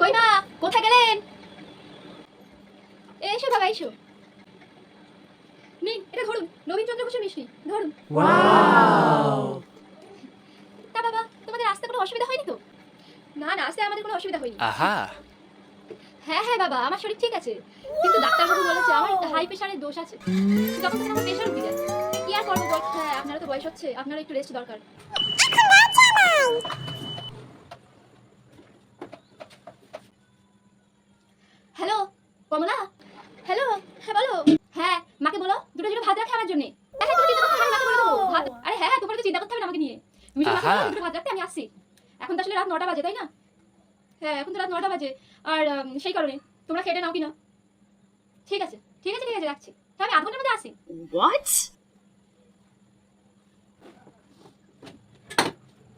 কই মা কোথায় গেলেন? এসো বাবা এসো। নিন এটা ধরুন নবীন চন্দ্র ঘোষের মিষ্টি ধরুন। তা বাবা তোমাদের আসতে কোনো অসুবিধা হয়নি তো? না না আসতে আমাদের কোনো অসুবিধা হয়নি। Aha. হ্যাঁ হ্যাঁ বাবা আমার শরীর ঠিক আছে। কিন্তু ডাক্তারবাবু বলেছে আমার হাই প্রেশারের দোষ আছে। যখন তখন আমার প্রেশার উঠে যায় কি আর করব বল? হ্যাঁ আপনারা তো বয়স হচ্ছে আপনারা একটু রেস্ট দরকার হ্যালো কমলা? হ্যালো হ্যাঁ বলো। হ্যাঁ মাকে বলো দুটো জন্য ভাত রাখে আমার জন্য। হ্যাঁ আরে হ্যাঁ হ্যাঁ তোমার তো চিন্তা করতে হবে না আমাকে নিয়ে। দুটো ভাত রাখতে আমি আসছি। এখন তো আসলে রাত নটা বাজে তাই না? হ্যাঁ এখন তো রাত নটা বাজে। আর সেই কারণে তোমরা খেটে নাও কিনা ঠিক আছে ঠিক আছে ঠিক আছে রাখছি। তাহলে আমি আধ ঘণ্টার মধ্যে আসি?